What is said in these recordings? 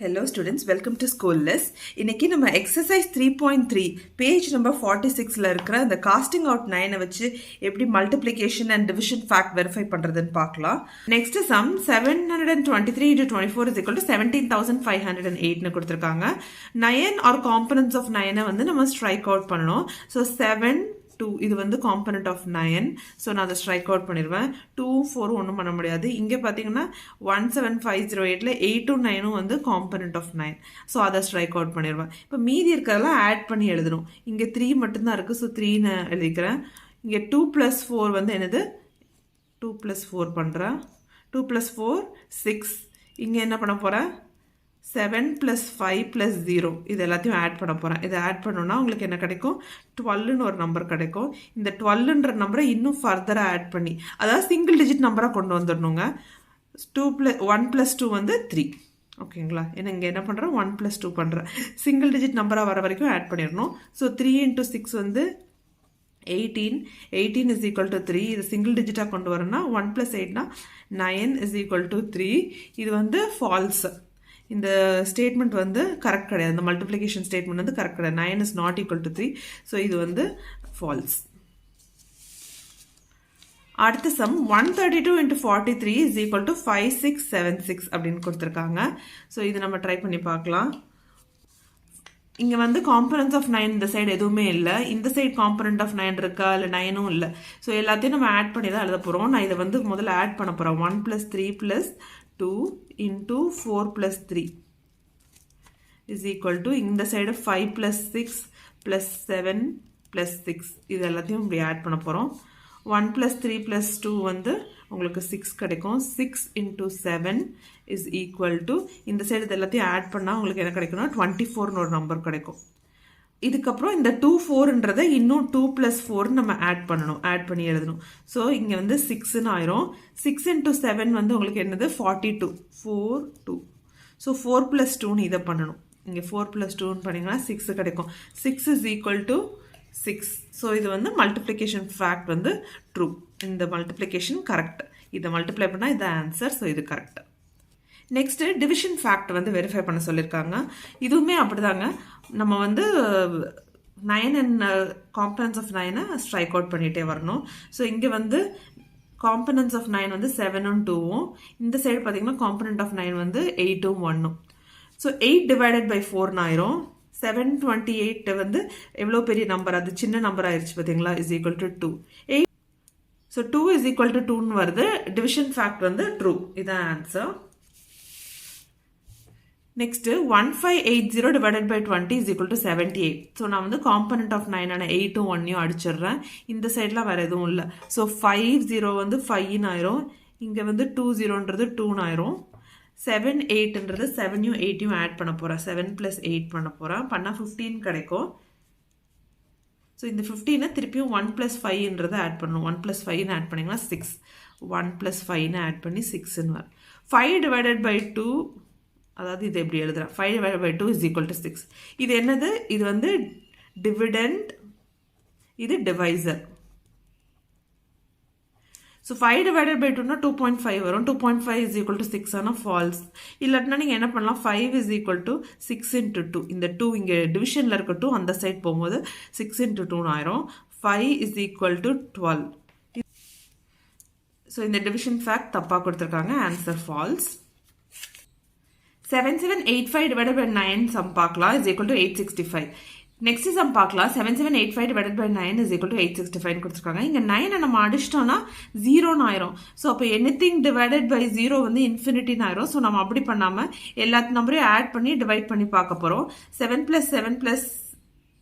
Hello students welcome to school less இன்னைக்கு நம்ம exercise three point three page number forty சிக்ஸில் இருக்கிற அந்த காஸ்டிங் அவுட் நைனை வச்சு எப்படி multiplication and division fact verify பண்ணுறதுன்னு பார்க்கலாம். Next sum seven hundred and twenty three into twenty four is to seventeen thousand five hundred and எயிட்னு கொடுத்துருக்காங்க. Nine are components of நயனை வந்து நம்ம ஸ்ட்ரைக் அவுட் பண்ணணும். ஸோ செவன் டூ இது வந்து component of nine so நான் அதை ஸ்ட்ரைக் அவுட் பண்ணிடுவேன். டூ ஃபோரும் ஒன்றும் பண்ண முடியாது. இங்கே பார்த்தீங்கன்னா ஒன் செவன் ஃபைவ் ஜீரோ எயிட்டில் எயிட்டும் நைனும் வந்து காம்பனண்ட் ஆஃப் நைன் ஸோ அதை ஸ்ட்ரைக் அவுட் பண்ணிடுவேன். இப்போ மீதி இருக்கிறதெல்லாம் ஆட் பண்ணி எழுதணும். இங்கே த்ரீ மட்டும்தான் இருக்குது ஸோ த்ரீன்னு எழுதிக்கிறேன். இங்கே டூ ப்ளஸ் ஃபோர் வந்து என்னது? டூ ப்ளஸ் ஃபோர் பண்ணுறேன் டூ ப்ளஸ் ஃபோர் சிக்ஸ் இங்கே என்ன பண்ண போகிறேன் seven plus five plus zero இது எல்லாத்தையும் ஆட் பண்ண போகிறேன் இதை ஆட் பண்ணோன்னா உங்களுக்கு என்ன கிடைக்கும்? டுவெல்னு ஒரு நம்பர் கிடைக்கும். இந்த டுவெல்லுன்ற நம்பரை இன்னும் ஃபர்தராக ஆட் பண்ணி அதாவது சிங்கிள் டிஜிட் நம்பராக கொண்டு வந்துடணுங்க. Two plus one plus two வந்து த்ரீ ஓகேங்களா? ஏன்னா இங்கே என்ன பண்ணுறேன் ஒன் ப்ளஸ் டூ பண்ணுறேன் சிங்கிள் டிஜிட் நம்பராக வர வரைக்கும் ஆட் பண்ணிடணும். ஸோ த்ரீ இன்ட்டு சிக்ஸ் வந்து eighteen eighteen is equal to three இது சிங்கிள் டிஜிட்டாக கொண்டு வரேன்னா one plus எயிட்னா nine is equal to three இது வந்து ஃபால்ஸு இந்த ஸ்டேட்மெண்ட் வந்து கரெக்ட் கிடையாது. இந்த மல்டிப்ளிகேஷன் ஸ்டேட்மெண்ட் வந்து கரெக்ட் கிடையாது. Nine is not equal to three so இது வந்து ஃபால்ஸ் அடுத்த sum one thirty two into forty three is equal to five six seven six அப்படின்னு கொடுத்துருக்காங்க. ஸோ இது நம்ம ட்ரை பண்ணி பார்க்கலாம். இங்கே வந்து காம்பனன்ஸ் ஆஃப் நைன் இந்த சைடு எதுவுமே இல்லை. இந்த சைடு காம்பனண்ட் ஆஃப் நைன் இருக்கா? இல்லை நைனும் இல்லை. ஸோ எல்லாத்தையும் நம்ம ஆட் பண்ணி தான் எழுத போகிறோம் நான் இதை வந்து முதல்ல ஆட் பண்ண போகிறேன் one plus three plus two into four plus three is equal to இந்த side five plus six plus seven plus six இது எல்லாத்தையும் இப்படி ஆட் பண்ண போகிறோம் one plus three plus two வந்து உங்களுக்கு சிக்ஸ் கிடைக்கும். Six into seven is equal to இந்த சைடு இது எல்லாத்தையும் ஆட் பண்ணால் உங்களுக்கு என்ன கிடைக்கும்னா டுவெண்ட்டி ஃபோர்னு ஒரு நம்பர் கிடைக்கும். இதுக்கப்புறம் இந்த டூ ஃபோர்ன்றதை இன்னும் டூ ப்ளஸ் ஃபோர்னு நம்ம ஆட் பண்ணணும் ஆட் பண்ணி எழுதணும். ஸோ இங்கே வந்து சிக்ஸ்னு ஆயிரும். சிக்ஸ் இன்ட்டு செவன் வந்து உங்களுக்கு என்னது? Forty two four two so four plus டூன்னு இதை பண்ணணும். இங்கே ஃபோர் ப்ளஸ் டூன்னு பண்ணிங்கன்னா சிக்ஸ் கிடைக்கும். Six is equal to six so இது வந்து மல்டிப்ளிகேஷன் ஃபேக்ட் வந்து ட்ரூ இந்த மல்டிப்ளிகேஷன் கரெக்ட் இதை மல்டிப்ளை பண்ணால் இது ஆன்சர் ஸோ இது கரெக்ட் நெக்ஸ்ட்டு டிவிஷன் ஃபேக்ட் வந்து வெரிஃபை பண்ண சொல்லியிருக்காங்க இதுவுமே அப்படிதாங்க. நம்ம வந்து நைன் அண்ட் காம்பனன்ஸ் ஆஃப் நைனை ஸ்ட்ரைக் அவுட் பண்ணிகிட்டே வரணும். ஸோ இங்கே வந்து காம்பனன்ஸ் ஆஃப் நைன் வந்து செவனும் டூவும் இந்த சைடு பார்த்தீங்கன்னா காம்பனன்ட் ஆஃப் நைன் வந்து எயிட்டும் ஒன்னும் ஸோ எயிட் டிவைடட் பை ஃபோர்னு ஆயிரும். செவன் டுவெண்ட்டி எயிட் வந்து எவ்வளோ பெரிய நம்பர் அது சின்ன நம்பர் ஆயிடுச்சு பார்த்தீங்களா is equal to two eight so two is equal to டூன்னு வருது. டிவிஷன் ஃபேக்ட் வந்து ட்ரூ இதான் answer next one five eight zero divided by twenty is equal to seventy eight so நான் வந்து காம்பனண்ட் ஆஃப் நைனான எயிட்டும் ஒன்னையும் அடிச்சிடுறேன். இந்த சைட்லாம் வேறு எதுவும் இல்லை. ஸோ ஃபைவ் ஜீரோ வந்து ஃபைவ்னு ஆயிரும். இங்கே வந்து டூ ஜீரோன்றது டூன்னு ஆயிரும். செவன் எயிட்ன்றது செவனையும் எயிட்டையும் ஆட் பண்ண போகிறேன் செவன் ப்ளஸ் எயிட் பண்ண போகிறேன் பண்ணால் ஃபிஃப்டீன் கிடைக்கும். ஸோ இந்த ஃபிஃப்டீனை திருப்பியும் ஒன் ப்ளஸ் ஃபைவ்ன்றதை ஆட் பண்ணணும். ஒன் ப்ளஸ் ஃபைவ்னு ஆட் பண்ணிங்கன்னா சிக்ஸ் ஒன் ப்ளஸ் ஃபைவ்னு ஆட் பண்ணி சிக்ஸ்ன்னு வரும். ஃபைவ் டிவைடட் பை டூ அதாவது இது எப்படி எழுதுகிறேன் five divide by two is equal to six இது என்னது? இது வந்து டிவிடெண்ட் இது divisor so five divided by டூனா டூ பாயிண்ட் ஃபைவ் வரும். Two point five is equal to six ஆனால் ஃபால்ஸ் இல்லாட்டினா நீங்கள் என்ன பண்ணலாம்? Five is equal to six into two இந்த டூ இங்கே டிவிஷனில் இருக்க டூ அந்த சைட் போகும்போது சிக்ஸ் இன்ட்டு டூன்னு ஆயிரும். Five is equal to twelve so இந்த டிவிஷன் ஃபேக்ட் தப்பாக கொடுத்துருக்காங்க. Answer false seven seven eight five divide by nine sum பார்க்கலாம் is equal to eight sixty five next sum பார்க்கலாம் seven seven eight five divide by nine is equal to eight sixty five கொடுத்துருக்காங்க. இங்கே நைனை நம்ம அடிச்சிட்டோம்னா ஜீரோன்னு ஆயிரும். So அப்போ anything divided by zero வந்து இன்ஃபினிட்டின்னு ஆயிரும். ஸோ நம்ம அப்படி பண்ணாமல் எல்லாத்து நம்பரையும் ஆட் பண்ணி டிவைட் பண்ணி பார்க்க போகிறோம் seven plus seven plus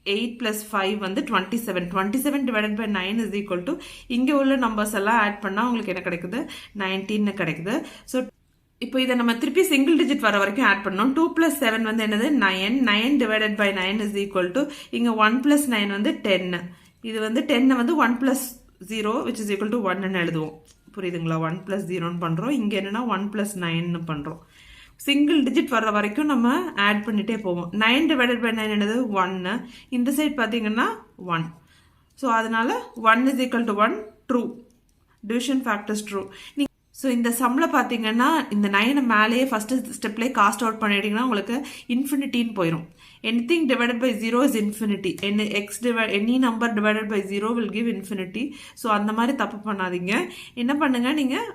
eight plus five வந்து twenty seven twenty seven divided by nine is equal to இங்கே உள்ள நம்பர்ஸ் எல்லாம் ஆட் பண்ணால் உங்களுக்கு என்ன கிடைக்குது? நைன்டீன்னு கிடைக்குது. ஸோ இப்போ இதை நம்ம திருப்பி சிங்கிள் டிஜிட் வர வரைக்கும் ஆட் பண்ணோம் டூ பிளஸ் செவன் வந்து என்னது? Nine nine divided by nine is equal to இங்கே ஒன் பிளஸ் நைன் வந்து டென்னு இது வந்து டென்னை வந்து one plus zero which is equal to ஒன்னு எழுதுவோம். புரியுதுங்களா? ஒன் பிளஸ் ஜீரோன்னு பண்ணுறோம் இங்கே என்னென்னா ஒன் பிளஸ் நைன்னு பண்ணுறோம் சிங்கிள் டிஜிட் வர்ற வரைக்கும் நம்ம ஆட் பண்ணிகிட்டே போவோம். நைன் டிவைடட் பை நைன் என்னது? ஒன்னு இந்த சைட் பார்த்தீங்கன்னா ஒன் ஸோ அதனால one is equal to one true division factors true நீங்கள் ஸோ இந்த சம்மில் பார்த்தீங்கன்னா இந்த நைனை மேலேயே ஃபஸ்ட்டு ஸ்டெப்லேயே காஸ்ட் அவுட் பண்ணிட்டீங்கன்னா உங்களுக்கு இன்ஃபினிட்டின்னு போயிடும் anything divided by zero is infinity என்ன x டிவை any number divided by zero will give infinity so அந்த மாதிரி தப்பு பண்ணாதீங்க. என்ன பண்ணுங்கள் நீங்கள்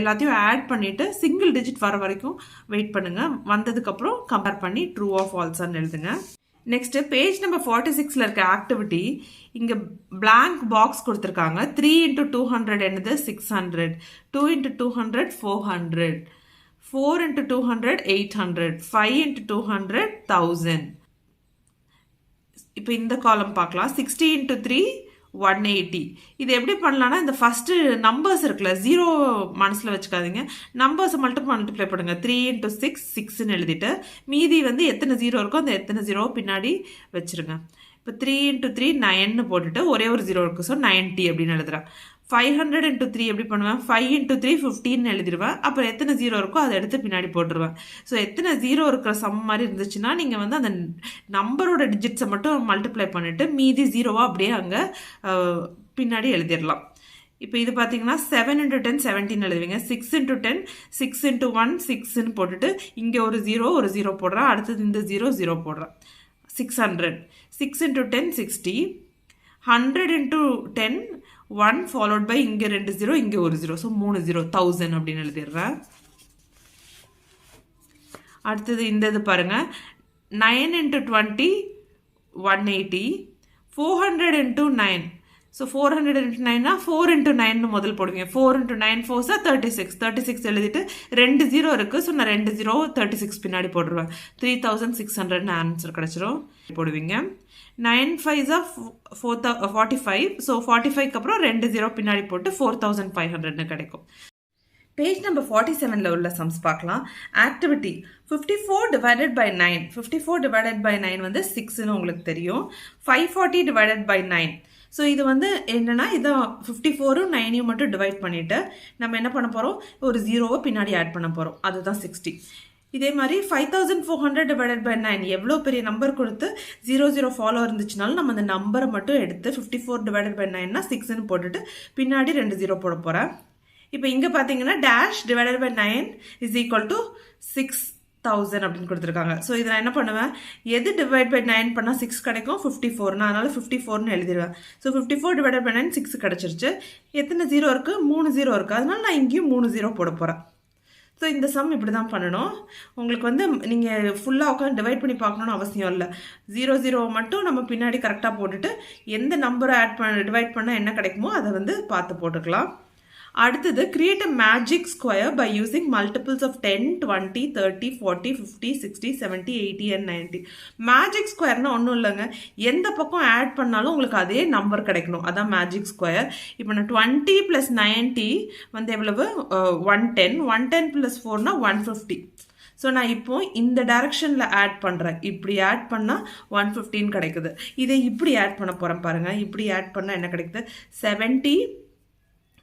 எல்லாத்தையும் ஆட் பண்ணிவிட்டு சிங்கிள் டிஜிட் வர வரைக்கும் வெயிட் பண்ணுங்கள் வந்ததுக்கப்புறம் கம்பேர் பண்ணி ட்ரூ ஆஃப் ஃபால்ஸான்னு எழுதுங்க. நெக்ஸ்ட் பேஜ் நம்பர் ஃபார்ட்டி சிக்ஸில் இருக்க ஆக்டிவிட்டி இங்கே பிளாங்க் பாக்ஸ் கொடுத்துருக்காங்க. த்ரீ இன்ட்டு டூ ஹண்ட்ரட் என்னது? Six hundred two into two hundred four hundred four into two hundred eight hundred five into two hundred thousand இப்போ இந்த காலம் பார்க்கலாம். Sixty into three one eighty இது எப்படி பண்ணலான்னா இந்த ஃபஸ்ட்டு நம்பர்ஸ் இருக்குல்ல ஜீரோ மனசில் வச்சுக்காதீங்க. நம்பர்ஸை மட்டும் மல்டிப்ளை பண்ணுங்கள் த்ரீ இன்ட்டு சிக்ஸ் சிக்ஸ்ன்னு எழுதிட்டு மீதி வந்து எத்தனை ஜீரோ இருக்கோ அந்த எத்தனை ஜீரோ பின்னாடி வச்சுருங்க. இப்போ த்ரீ இன்ட்டு த்ரீ நைன்னு போட்டுட்டு ஒரே ஒரு ஜீரோ இருக்குது ஸோ நைன்ட்டி அப்படின்னு எழுதுகிறேன் ஃபைவ் ஹண்ட்ரட் இன்ட்டு த்ரீ எப்படி பண்ணுவேன்? ஃபைவ் இன்ட்டு த்ரீ ஃபிஃப்டின்னு எழுதிடுவேன். அப்புறம் எத்தனை ஜீரோ இருக்கோ அதை எடுத்து பின்னாடி போட்டுருவேன். ஸோ எத்தனை ஜீரோ இருக்கிற சம் மாதிரி இருந்துச்சுன்னா நீங்கள் வந்து அந்த நம்பரோட டிஜிட்ஸை மட்டும் மல்டிப்ளை பண்ணிவிட்டு மீதி ஜீரோவாக அப்படியே அங்கே பின்னாடி எழுதிடலாம். இப்போ இது பார்த்தீங்கன்னா செவன் இன்ட்டு டென் செவன்டீன் எழுதுவீங்க. Six into ten six into one சிக்ஸ்ன்னு போட்டுட்டு இங்கே ஒரு ஜீரோ ஒரு ஜீரோ போடுறேன். அடுத்தது இந்த ஜீரோ ஜீரோ போடுறேன். Six hundred six into ten sixty hundred into ten one followed by இங்கே ரெண்டு ஜீரோ இங்கே ஒரு ஜீரோ ஸோ மூணு ஜீரோ தௌசண்ட் அப்படின்னு எழுதிடுறேன். அடுத்தது இந்த இது பாருங்கள் nine into twenty one eighty four hundred into nine so four hundred into நைனா ஃபோர் இன்ட்டு நைன் முதல் போடுவீங்க ஃபோர் இன்ட்டு நைன் ஃபோர்ஸா தேர்ட்டி சிக்ஸ் தேர்ட்டி சிக்ஸ் எழுதிட்டு ரெண்டு ஜீரோ இருக்குது ஸோ நான் ரெண்டு ஜீரோ தேர்ட்டி சிக்ஸ் பின்னாடி போட்டுருவேன் த்ரீ தௌசண்ட் சிக்ஸ் ஹண்ட்ரட்னு ஆன்சர் கிடச்சிரும் போடுவீங்க நைன் ஃபைவ்ஸா ஃபோர் தௌ ஃபார்ட்டி ஃபைவ் ஸோ ஃபார்ட்டி ஃபைவ்க்கு அப்புறம் ரெண்டு ஜீரோ பின்னாடி போட்டு ஃபோர் தௌசண்ட் ஃபைவ் ஹண்ட்ரட்னு கிடைக்கும் பேஜ் நம்பர் ஃபார்ட்டி செவனில் உள்ள சம்ஸ் பார்க்கலாம் activity fifty four divided by nine fifty four divided by nine வந்து சிக்ஸ்னு உங்களுக்கு தெரியும். Five forty divided by nine so இது வந்து என்னென்னா இதை ஃபிஃப்டி ஃபோரும் நைனையும் மட்டும் டிவைட் பண்ணிவிட்டு நம்ம என்ன பண்ண போகிறோம் ஒரு ஜீரோவை பின்னாடி ஆட் பண்ண போகிறோம் அதுதான் சிக்ஸ்டி இதே மாதிரி five thousand four hundred divided by nine எவ்வளோ பெரிய நம்பர் கொடுத்து ஜீரோ ஜீரோ ஃபாலோ இருந்துச்சுனாலும் நம்ம அந்த நம்பரை மட்டும் எடுத்து ஃபிஃப்டி ஃபோர் டிவைடட் பை நைன்னா சிக்ஸ்னு போட்டுட்டு பின்னாடி ரெண்டு ஜீரோ போட போகிறேன் இப்போ இங்கே பார்த்தீங்கன்னா dash divided by nine is equal to six thousand அப்படின்னு கொடுத்துருக்காங்க. ஸோ இதை நான் என்ன பண்ணுவேன்? எது டிவைட் பை நைன் பண்ணால் சிக்ஸ் கிடைக்கும்? ஃபிஃப்டி ஃபோர் நான் அதனால் ஃபிஃப்டி ஃபோர்னு எழுதிடுவேன். So fifty four divide by nine six கிடச்சிருச்சு. எத்தனை ஜீரோ இருக்குது மூணு ஜீரோ இருக்குது அதனால் நான் இங்கேயும் மூணு ஜீரோ போட போகிறேன் ஸோ இந்த சம் இப்படி தான் பண்ணணும். உங்களுக்கு வந்து நீங்கள் ஃபுல்லாக உட்காந்து டிவைட் பண்ணி பார்க்கணுன்னு அவசியம் இல்லை. ஜீரோ ஜீரோ மட்டும் நம்ம பின்னாடி கரெக்டாக போட்டுட்டு எந்த நம்பரை ஆட் பண்ண டிவைட் பண்ணால் என்ன கிடைக்குமோ அதை வந்து பார்த்து போட்டுக்கலாம். அடுத்தது create a magic square by using multiples of ten twenty thirty forty fifty sixty seventy eighty and ninety magic ஸ்கொயர்னா ஒன்றும் இல்லைங்க. எந்த பக்கம் ஆட் பண்ணாலும் உங்களுக்கு அதே நம்பர் கிடைக்கணும். அதான் மேஜிக் ஸ்கொயர் இப்போ நான் டுவெண்ட்டி ப்ளஸ் நைன்ட்டி வந்து எவ்வளவு? One ten one ten plus ஃபோர்னா one fifty so நான் இப்போ இந்த டைரக்ஷனில் ஆட் பண்ணுறேன் இப்படி ஆட் பண்ணால் ஒன் ஃபிஃப்டின் கிடைக்குது. இதை இப்படி ஆட் பண்ண போகிறேன் பாருங்கள் இப்படி ஆட் பண்ணால் என்ன கிடைக்குது? Seventy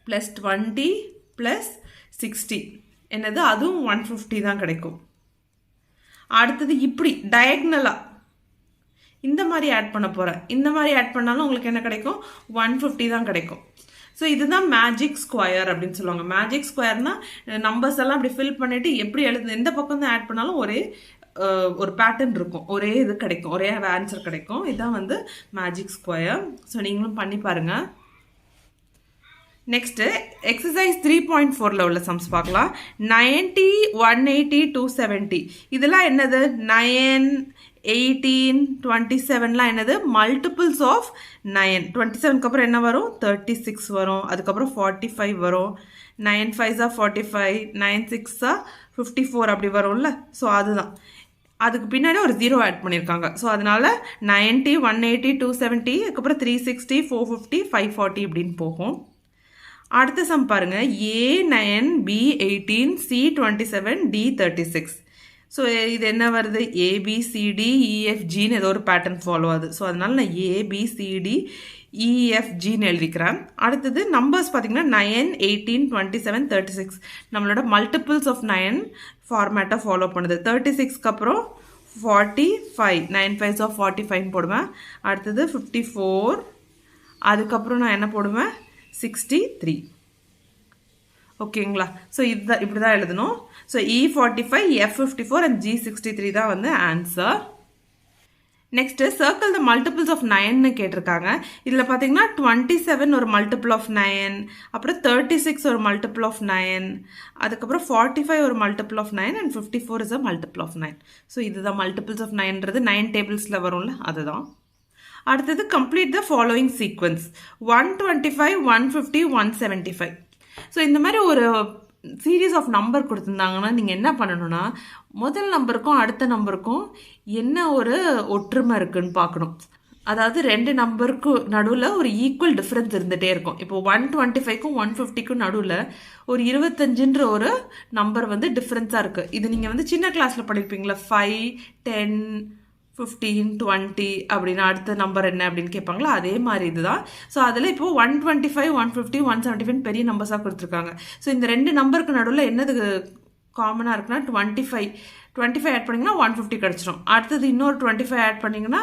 plus twenty plus sixty என்னது? அதுவும் ஒன் ஃபிஃப்டி தான் கிடைக்கும். அடுத்தது இப்படி டயக்னலாக இந்த மாதிரி ஆட் பண்ண போகிறேன் இந்த மாதிரி ஆட் பண்ணாலும் உங்களுக்கு என்ன கிடைக்கும்? ஒன் ஃபிஃப்டி தான் கிடைக்கும். ஸோ இதுதான் மேஜிக் ஸ்கொயர் அப்படின்னு சொல்லுவாங்க. மேஜிக் ஸ்கொயர்னால் நம்பர்ஸ் எல்லாம் அப்படி ஃபில் பண்ணிவிட்டு எப்படி எழுது எந்த பக்கம் தான் ஆட் பண்ணாலும் ஒரே ஒரு பேட்டர்ன் இருக்கும். ஒரே இது கிடைக்கும். ஒரே ஆன்சர் கிடைக்கும். இதுதான் வந்து மேஜிக் ஸ்கொயர் ஸோ நீங்களும் பண்ணி பாருங்கள் நெக்ஸ்ட்டு எக்ஸசைஸ் த்ரீ பாயிண்ட் ஃபோரில் உள்ள சம்ஸ் பார்க்கலாம். Ninety one eighty two seventy இதெல்லாம் என்னது? நயன் எயிட்டீன் டுவெண்ட்டி செவன்லாம் என்னது? மல்டிபிள்ஸ் ஆஃப் நயன் டுவெண்ட்டி செவனுக்கு அப்புறம் என்ன வரும்? தேர்ட்டி சிக்ஸ் வரும். அதுக்கப்புறம் ஃபார்ட்டி ஃபைவ் வரும். நைன் ஃபைவ்ஸாக ஃபார்ட்டி ஃபைவ் நைன் சிக்ஸாக ஃபிஃப்டி ஃபோர் அப்படி வரும்ல? ஸோ அதுதான். அதுக்கு பின்னாடி ஒரு ஜீரோ ஆட் பண்ணியிருக்காங்க. ஸோ அதனால் ninety one eighty two seventy அதுக்கப்புறம் three sixty four fifty five forty இப்படின்னு போகும். அடுத்த சம் பாருங்க. A nine B eighteen C twenty seven D thirty six so இது என்ன வருது? ஏபிசிடி இஎஃப்ஜின்னு e, ஏதோ ஒரு பேட்டர்ன் ஃபாலோ ஆகுது. ஸோ அதனால நான் ஏபிசிடி இஎஃப்ஜின்னு e, எழுதிக்கிறேன். அடுத்தது நம்பர்ஸ் பார்த்தீங்கன்னா nine eighteen twenty seven thirty six நம்மளோட மல்டிபிள்ஸ் ஆஃப் நயன் ஃபார்மேட்டை ஃபாலோ பண்ணுது. தேர்ட்டி சிக்ஸ்க்கு அப்புறம் forty five nine fives of forty five போடுவேன். அடுத்தது ஃபிஃப்டி ஃபோர் அதுக்கப்புறம் நான் என்ன போடுவேன்? சிக்ஸ்டி த்ரீ ஓகேங்களா ஸோ இதுதான் இப்படி தான் எழுதணும். So E forty five F fifty four and G sixty three தான் வந்து answer next circle the multiples of நைன்னு கேட்டிருக்காங்க. இதில் பார்த்தீங்கன்னா டுவெண்ட்டி செவன் ஒரு மல்டிபிள் ஆஃப் நைன் அப்புறம் தேர்ட்டி சிக்ஸ் ஒரு மல்டிபிள் ஆஃப் நைன் அதுக்கப்புறம் ஃபார்ட்டி ஃபைவ் ஒரு multiple of nine and fifty four is a multiple of nine so இதுதான் மல்டிபிள்ஸ் ஆஃப் நைன்றது நைன் டேபிள்ஸில் வரும்ல அதுதான். அடுத்தது complete the following sequence one twenty five one fifty one seventy five so இந்த மாதிரி ஒரு சீரீஸ் ஆஃப் நம்பர் கொடுத்துருந்தாங்கன்னா நீங்கள் என்ன பண்ணணும்னா முதல் நம்பருக்கும் அடுத்த நம்பருக்கும் என்ன ஒரு ஒற்றுமை இருக்குன்னு பார்க்கணும். அதாவது ரெண்டு நம்பருக்கு நடுவில் ஒரு ஈக்குவல் டிஃப்ரென்ஸ் இருந்துகிட்டே இருக்கும். இப்போ ஒன் டுவெண்ட்டி ஃபைவ்க்கும் ஒன் ஃபிஃப்டிக்கும் நடுவில் ஒரு இருபத்தஞ்சுன்ற ஒரு நம்பர் வந்து டிஃப்ரென்ஸாக இருக்குது இது நீங்கள் வந்து சின்ன கிளாஸில் படிப்பீங்களா ஃபைவ் டென் ஃபிஃப்டீன் டுவெண்ட்டி அப்படின்னு அடுத்த நம்பர் என்ன அப்படின்னு கேட்பாங்களோ? அதே மாதிரி இதுதான். ஸோ அதில் இப்போ one twenty five one fifty one seventy five பெரிய நம்பர்ஸாக கொடுத்துருக்காங்க. ஸோ இந்த ரெண்டு நம்பருக்கு நடுவில் என்னது காமனாக இருக்குன்னா twenty five twenty five add பண்ணிங்கன்னா ஒன் ஃபிஃப்டி கிடச்சிரும். அடுத்தது இன்னொரு டுவெண்ட்டி ஃபைவ் ஆட் பண்ணிங்கன்னா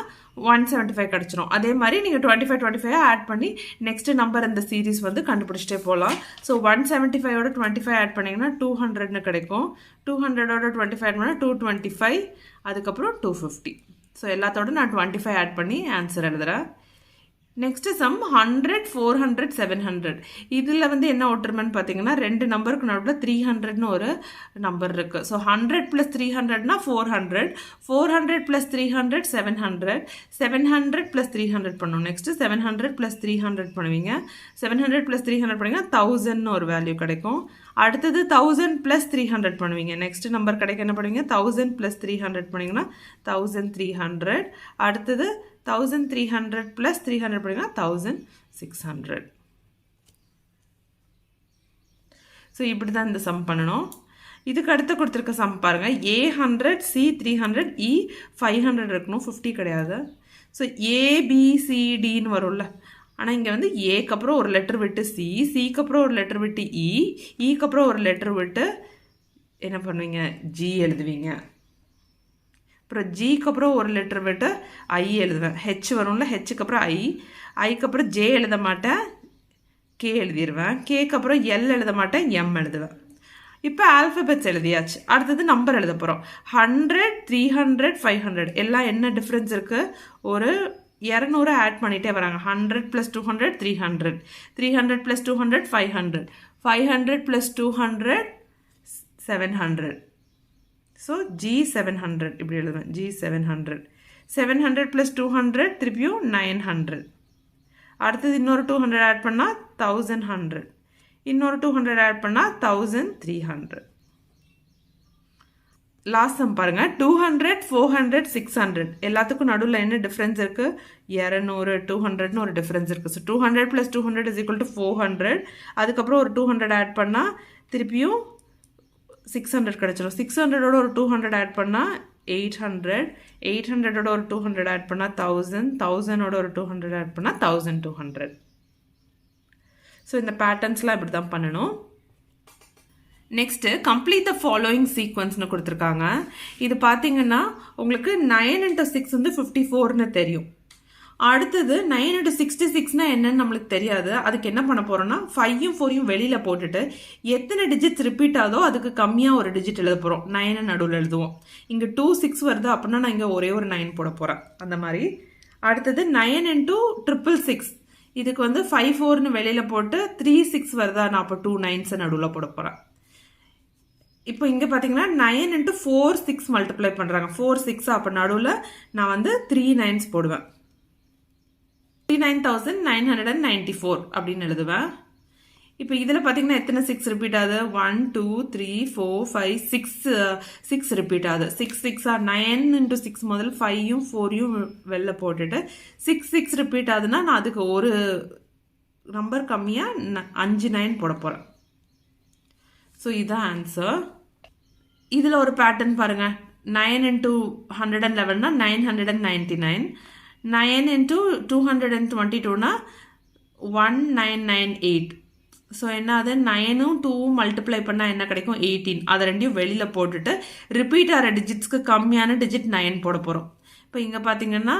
ஒன் செவன்ட்டி ஃபைவ் கிடச்சிரும். அதே மாதிரி நீங்கள் twenty five twenty five add பண்ணி நெக்ஸ்ட் நம்பர் இந்த சீரிஸ் வந்து கண்டுபிடிச்சிட்டே போகலாம் ஸோ ஒன் செவன்ட்டி ஃபைவோட டுவெண்ட்டி ஃபைவ் ஆட் பண்ணிங்கன்னா டூ ஹண்ட்ரட்னு கிடைக்கும். டூ ஹண்ட்ரடோட டுவெண்ட்டி ஃபைவ் ஆட் பண்ணால் டூ டுவெண்ட்டி ஃபைவ் அதுக்கப்புறம் டூ ஃபிஃப்டி ஸோ எல்லாத்தோட நான் டுவெண்ட்டி ஃபைவ் ஆட் பண்ணி ஆன்சர் எழுதுகிறேன் next sum hundred four hundred seven hundred இதில் வந்து என்ன ஒற்றுமைன்னு பார்த்தீங்கன்னா ரெண்டு நம்பருக்கு நடுவில் த்ரீ ஹண்ட்ரட்னு ஒரு நம்பர் இருக்குது so hundred plus three ஹண்ட்ரட்னா four hundred four hundred plus three hundred seven hundred seven hundred plus three hundred பண்ணுவோம். Next seven hundred plus three hundred பண்ணுவீங்க. Seven hundred plus three hundred பண்ணுவீங்க. தௌசண்ட்னு ஒரு value கிடைக்கும். அடுத்தது thousand plus three hundred பண்ணுவீங்க. Next number கிடைக்க என்ன பண்ணுவீங்க? தௌசண்ட் ப்ளஸ் த்ரீ ஹண்ட்ரட் பண்ணிங்கன்னா தௌசண்ட் த்ரீ ஹண்ட்ரட் அடுத்தது thousand three hundred plus three hundred பண்ணிங்கன்னா தௌசண்ட் சிக்ஸ் ஹண்ட்ரட் ஸோ இப்படி தான் இந்த சம் பண்ணணும். இதுக்கு அடுத்து கொடுத்துருக்க சம் பாருங்கள் A hundred C three hundred E five hundred இருக்கணும். ஃபிஃப்டி கிடையாது. ஸோ ஏபிசிடின்னு வரும்ல. ஆனால் இங்கே வந்து ஏக்கு அப்புறம் ஒரு லெட்டர் விட்டு சி சிக்கு அப்புறம் ஒரு லெட்டர் விட்டு e, e இ இக்கு அப்புறம் ஒரு லெட்டர் விட்டு என்ன பண்ணுவீங்க? ஜி எழுதுவீங்க. அப்புறம் ஜிக்கு அப்புறம் ஒரு லெட்டர் விட்டு ஐ எழுதுவேன். ஹெச் வரும்ல ஹெச்சுக்கு அப்புறம் ஐ ஐக்கு அப்புறம் ஜே எழுத மாட்டேன் கே எழுதிடுவேன் கேக்கு அப்புறம் எல் எழுத மாட்டேன் எம் எழுதுவேன். இப்போ ஆல்ஃபபெட்ஸ் எழுதியாச்சு. அடுத்தது நம்பர் எழுத போகிறோம் hundred three hundred five hundred எல்லாம் என்ன டிஃப்ரென்ஸ் இருக்குது ஒரு இரநூறு ஆட் பண்ணிகிட்டே வராங்க. Hundred plus two hundred three hundred three hundred plus two hundred five hundred five hundred plus two hundred seven hundred so G seven hundred இப்படி எழுதுவேன். G seven hundred seven hundred plus two hundred திருப்பியும் nine hundred அடுத்தது இன்னொரு two hundred add பண்ணால் thousand hundred இன்னொரு two hundred add பண்ணால் thousand three hundred last sum பாருங்கள் two hundred four hundred six hundred எல்லாத்துக்கும் நடுவில் என்ன டிஃப்ரென்ஸ் இருக்குது இரநூறு டூ ஹண்ட்ரட்னு ஒரு டிஃப்ரென்ஸ் இருக்குது so two hundred plus two hundred is equal to four hundred அதுக்கப்புறம் ஒரு டூ ஹண்ட்ரட் ஆட் பண்ணால் திருப்பியும் சிக்ஸ் ஹண்ட்ரட் கிடச்சிடும் சிக்ஸ் ஹண்ட்ரடோட ஒரு டூ ஹண்ட்ரட் ஆட் பண்ணால் எயிட் ஹண்ட்ரட் எயிட் ஹண்ட்ரடோட ஒரு டூ ஹண்ட்ரட் ஆட் பண்ணால் தௌசண்ட் தௌசண்டோட ஒரு டூ ஹண்ட்ரட் ஆட் பண்ணால் தௌசண்ட் டூ ஹண்ட்ரட் ஸோ இந்த பேட்டர்ன்ஸ்லாம் இப்படி தான் பண்ணணும். நெக்ஸ்ட்டு கம்ப்ளீட் த ஃபாலோயிங் சீக்வன்ஸ்னு கொடுத்துருக்காங்க. இது பார்த்தீங்கன்னா உங்களுக்கு நைன் இன்ட்டு சிக்ஸ் வந்து ஃபிஃப்டி ஃபோர்னு தெரியும். அடுத்தது நைன் இன்ட்டு சிக்ஸ்டி சிக்ஸ்னா என்னன்னு நம்மளுக்கு தெரியாது. அதுக்கு என்ன பண்ண போகிறோம்னா ஃபையும் ஃபோரையும் வெளியில் போட்டுட்டு எத்தனை டிஜிட்ஸ் ரிப்பீட் ஆகுதோ அதுக்கு கம்மியாக ஒரு டிஜிட் எழுத போகிறோம் நைனை நடுவில் எழுதுவோம். இங்கே டூ சிக்ஸ் வருது அப்படின்னா நான் இங்கே ஒரே ஒரு நைன் போட போகிறேன் அந்த மாதிரி. அடுத்தது நைன் இன்ட்டு ட்ரிபிள் சிக்ஸ் இதுக்கு வந்து ஃபைவ் ஃபோர்னு வெளியில் போட்டு த்ரீ சிக்ஸ் வருதா நான் அப்போ டூ நைன்ஸை நடுவில் போட போகிறேன் இப்போ இங்கே பார்த்தீங்கன்னா nine into four six multiply பண்ணுறாங்க ஃபோர் சிக்ஸ் அப்போ நடுவில் நான் வந்து த்ரீ நைன்ஸ் போடுவேன். Fifty nine thousand nine hundred and ninety four அப்படின்னு எழுதுவேன் இப்போ இதில் பார்த்தீங்கன்னா எத்தனை சிக்ஸ் ரிப்பீட் ஆகுது? One two three four five six six repeat ஆகுது. Six six or nine into six முதல் ஃபைவும் ஃபோரையும் வெளில போட்டுட்டு சிக்ஸ் சிக்ஸ் ரிப்பீட் ஆகுதுன்னா நான் அதுக்கு ஒரு நம்பர் கம்மியாக அஞ்சு நைன் போட போகிறேன் ஸோ இதுதான் ஆன்சர் இதில் ஒரு பேட்டர்ன் பாருங்கள் nine into hundred and லெவன்னா nine hundred and ninety nine nine into two hundred and twenty டூனா one nine nine eight so என்ன அது நைனும் டூவும் மல்டிப்ளை பண்ணால் என்ன கிடைக்கும் எயிட்டீன் அதை ரெண்டையும் வெளியில் போட்டுட்டு ரிப்பீட் ஆகிற டிஜிட்ஸ்க்கு கம்மியான டிஜிட் நைன் போட போகிறோம் இப்போ இங்கே பார்த்தீங்கன்னா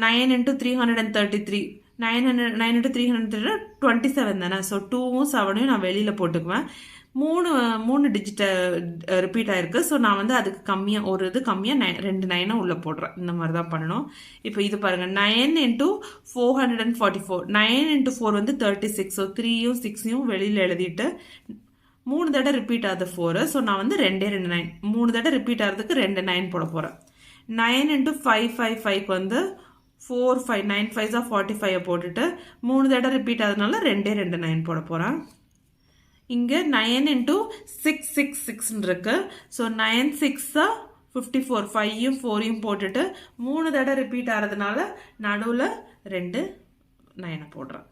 nine into three hundred and thirty three nine hundred nine into three hundred twenty seven தானே ஸோ டூவும் செவனையும் நான் வெளியில் போட்டுக்குவேன் மூணு மூணு டிஜிட்டை ரிப்பீட் ஆயிருக்கு. ஸோ நான் வந்து அதுக்கு கம்மியாக ஒரு இது கம்மியாக நை ரெண்டு நைனை உள்ளே போடுறேன். இந்த மாதிரி தான் பண்ணணும். இப்போ இது பாருங்கள் nine into four hundred and forty four nine into four வந்து தேர்ட்டி சிக்ஸ் ஸோ த்ரீயும் சிக்ஸையும் வெளியில் எழுதிட்டு மூணு தடவை ரிப்பீட் ஆகுது ஃபோரு ஸோ நான் வந்து ரெண்டே ரெண்டு நைன் மூணு தடவை ரிப்பீட் ஆகிறதுக்கு ரெண்டு நைன் போட போகிறேன் நைன் இன்ட்டு ஃபைவ் ஃபைவ் ஃபைவ்க்கு வந்து ஃபோர் ஃபைவ் நைன் ஃபைவ்ஸாக ஃபார்ட்டி ஃபைவை போட்டுட்டு மூணு தடவை ரிப்பீட் ஆகுதுனால ரெண்டே ரெண்டு நைன் போட போகிறேன் இங்கே நயன் இன்ட்டு சிக்ஸ் சிக்ஸ் சிக்ஸ்ன்னு இருக்குது ஸோ நயன் சிக்ஸை ஃபிஃப்டி ஃபோர் ஃபைவையும் ஃபோரையும் போட்டுட்டு மூணு தடவை ரிப்பீட் ஆகிறதுனால நடுவில் ரெண்டு நயனை போடுறேன்.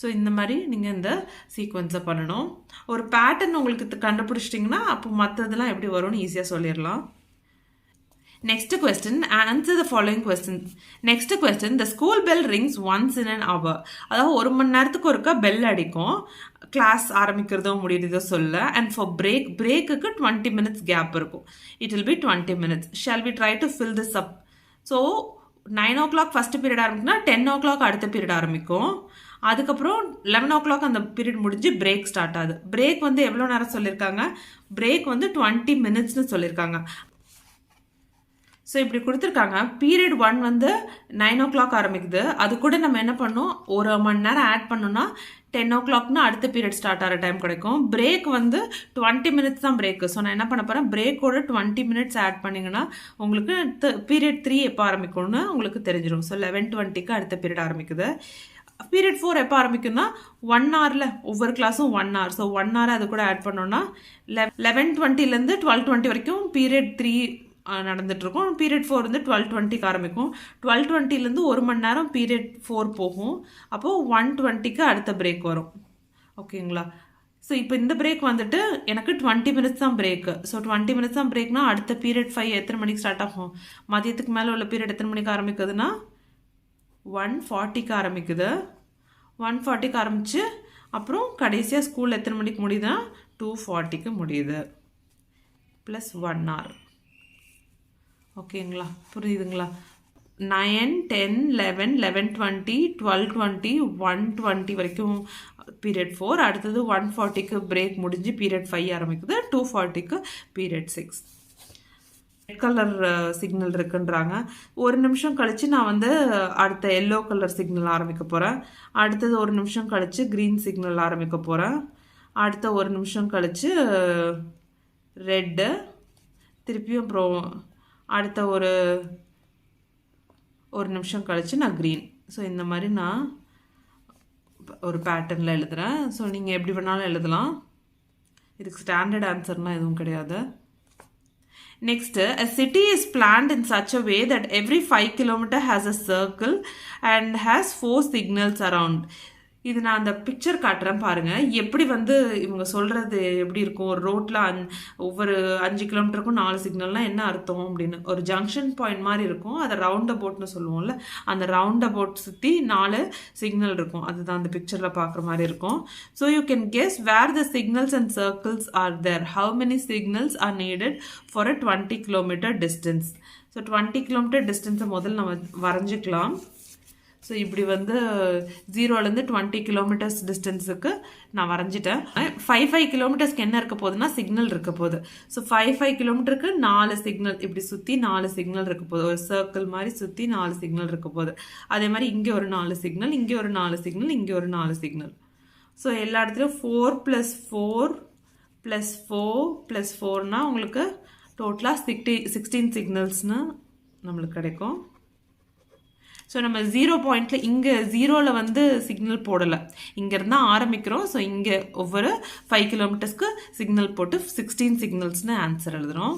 ஸோ இந்த மாதிரி நீங்கள் இந்த சீக்வன்ஸை பண்ணணும். ஒரு பேட்டர்ன் உங்களுக்கு கண்டுபிடிச்சிட்டிங்கன்னா அப்போ மற்றதெல்லாம் எப்படி வரும்னு ஈஸியாக சொல்லிடலாம். Next question, answer the following questions. Next question, the school bell rings once in an hour. அதாவது ஒரு மணி நேரத்துக்கு ஒருக்கா பெல் அடிக்கும். கிளாஸ் ஆரம்பிக்கிறதோ முடியுறதோ சொல்ல அண்ட் ஃபார் பிரேக் பிரேக்குக்கு டுவெண்ட்டி மினிட்ஸ் கேப் இருக்கும். It will be twenty minutes shall we try to fill this up so nine o'clock first period ஆரம்பிக்குன்னா ten o'clock அடுத்த பீரியட் ஆரம்பிக்கும். அதுக்கப்புறம் லெவன் ஓ கிளாக் அந்த period முடிஞ்சு break start ஆகுது. Break வந்து எவ்வளோ நேரம் சொல்லியிருக்காங்க பிரேக் வந்து டுவெண்ட்டி மினிட்ஸ்னு சொல்லியிருக்காங்க ஸோ இப்படி கொடுத்துருக்காங்க. பீரியட் ஒன் வந்து நைன் ஓ கிளாக் ஆரம்பிக்குது. அது கூட நம்ம என்ன பண்ணோம்? ஒரு மணி நேரம் ஆட் பண்ணோம்னா டென் ஓ கிளாக்னா அடுத்த பீரியட் ஸ்டார்ட் ஆகிற டைம் கிடைக்கும். பிரேக் வந்து டுவெண்ட்டி மினிட்ஸ் தான் பிரேக் ஸோ நான் என்ன பண்ண போகிறேன் பிரேக்கோட டுவெண்ட்டி மினிட்ஸ் ஆட் பண்ணிங்கன்னா உங்களுக்கு பீரியட் த்ரீ எப்போ ஆரம்பிக்கும்னு உங்களுக்கு தெரிஞ்சிடும் ஸோ லெவன் டுவெண்ட்டிக்கு அடுத்த பீரியட் ஆரம்பிக்குது. பீரியட் ஃபோர் எப்போ ஆரம்பிக்கும்னா ஒன் ஹவரில் ஒவ்வொரு கிளாஸும் one hour so one hour அது கூட ஆட் பண்ணோன்னா லெவன் டுவெண்ட்டிலேருந்து டுவெல் டுவெண்ட்டி வரைக்கும் பீரியட் த்ரீ நடந்துட்டுருக்கும். பீரியட் ஃபோர் வந்து டுவெல் டுவெண்ட்டிக்கு ஆரம்பிக்கும். டுவெல் டுவெண்ட்டிலேருந்து ஒரு மணி நேரம் பீரியட் ஃபோர் போகும். அப்போது ஒன் டுவெண்ட்டிக்கு அடுத்த பிரேக் வரும். ஓகேங்களா ஸோ இப்போ இந்த பிரேக் வந்துட்டு எனக்கு டுவெண்ட்டி மினிட்ஸ் தான் பிரேக்கு ஸோ டுவெண்ட்டி மினிட்ஸ் தான் பிரேக்னா அடுத்த பீரியட் ஃபைவ் எத்தனை மணிக்கு ஸ்டார்ட் ஆகும்? மதியத்துக்கு மேலே உள்ள பீரியட் எத்தனை மணிக்கு ஆரம்பிக்குதுன்னா? ஒன் ஃபார்ட்டிக்கு ஆரம்பிக்குது. ஒன் ஃபார்ட்டிக்கு ஆரம்பித்து அப்புறம் கடைசியாக ஸ்கூலில் எத்தனை மணிக்கு முடியுதுன்னா? டூ ஃபார்ட்டிக்கு முடியுது. ப்ளஸ் ஒன் ஹவர் ஓகேங்களா? புரியுதுங்களா? Nine ten eleven eleven twenty twelve twenty one twenty வரைக்கும் பீரியட் ஃபோர் அடுத்தது ஒன் ஃபார்ட்டிக்கு பிரேக் முடிஞ்சு பீரியட் ஃபைவ் ஆரம்பிக்குது. Two ஃபார்ட்டிக்கு period six red colour signal இருக்குன்றாங்க. ஒரு நிமிஷம் கழித்து நான் வந்து அடுத்த எல்லோ கலர் சிக்னல் ஆரம்பிக்க போகிறேன் அடுத்தது ஒரு நிமிஷம் கழித்து க்ரீன் சிக்னல் ஆரம்பிக்க போகிறேன் அடுத்த ஒரு நிமிஷம் கழித்து ரெட்டு திருப்பியும் அப்புறம் அடுத்த ஒரு ஒரு நிமிஷம் கழித்து நான் க்ரீன் ஸோ இந்த மாதிரி நான் ஒரு பேட்டர்னில் எழுதுகிறேன் ஸோ நீங்கள் எப்படி வேணாலும் எழுதலாம். இதுக்கு ஸ்டாண்டர்ட் ஆன்சர்லாம் எதுவும் கிடையாது. Next a city is planned in such a way that every five kilometre has a circle and has four signals around இது நான் அந்த பிக்சர் காட்டுறேன் பாருங்க. எப்படி வந்து இவங்க சொல்றது எப்படி இருக்கும்? ஒரு ரோட்ல அந் ஒவ்வொரு அஞ்சு கிலோமீட்டருக்கும் நாலு சிக்னல்லாம் என்ன அர்த்தம் அப்படின்னு. ஒரு ஜங்ஷன் பாயிண்ட் மாதிரி இருக்கும். அதை ரவுண்ட் அபவுட்னு சொல்லுவோம்ல. அந்த ரவுண்ட் அபவுட் சுற்றி நாலு சிக்னல் இருக்கும். அதுதான் அந்த பிக்சரில் பார்க்குற மாதிரி இருக்கும். So you can guess where the signals and circles are there how many signals are needed for a twenty kilometre distance so twenty kilometre டிஸ்டன்ஸை முதல்ல நம்ம வரைஞ்சிக்கலாம். ஸோ இப்படி வந்து ஜீரோலேருந்து டுவெண்ட்டி கிலோமீட்டர்ஸ் டிஸ்டன்ஸுக்கு நான் வரைஞ்சிட்டேன். ஃபைவ் ஃபைவ் கிலோமீட்டர்ஸ்க்கு என்ன இருக்க போகுதுன்னா சிக்னல் இருக்க போகுது. ஸோ ஃபைவ் ஃபைவ் கிலோமீட்டருக்கு நாலு சிக்னல் இப்படி சுற்றி நாலு சிக்னல் இருக்க போகுது. ஒரு சர்க்கிள் மாதிரி சுற்றி நாலு சிக்னல் இருக்க போகுது. அதே மாதிரி இங்கே ஒரு நாலு சிக்னல் இங்கே ஒரு நாலு சிக்னல் இங்கே ஒரு நாலு சிக்னல் ஸோ எல்லா இடத்துலையும் four plus four plus four plus ஃபோர்னால் உங்களுக்கு டோட்டலாக சிக்ஸ்டி சிக்ஸ்டீன் சிக்னல்ஸ்னு நம்மளுக்கு கிடைக்கும். ஸோ நம்ம ஜீரோ பாயிண்டில் இங்கே ஜீரோவில் வந்து சிக்னல் போடலை. இங்கேருந்து ஆரம்பிக்கிறோம். ஸோ இங்கே ஒவ்வொரு ஃபைவ் கிலோமீட்டர்ஸ்க்கு சிக்னல் போட்டு சிக்ஸ்டீன் சிக்னல்ஸ்னு ஆன்சர் எழுதுகிறோம்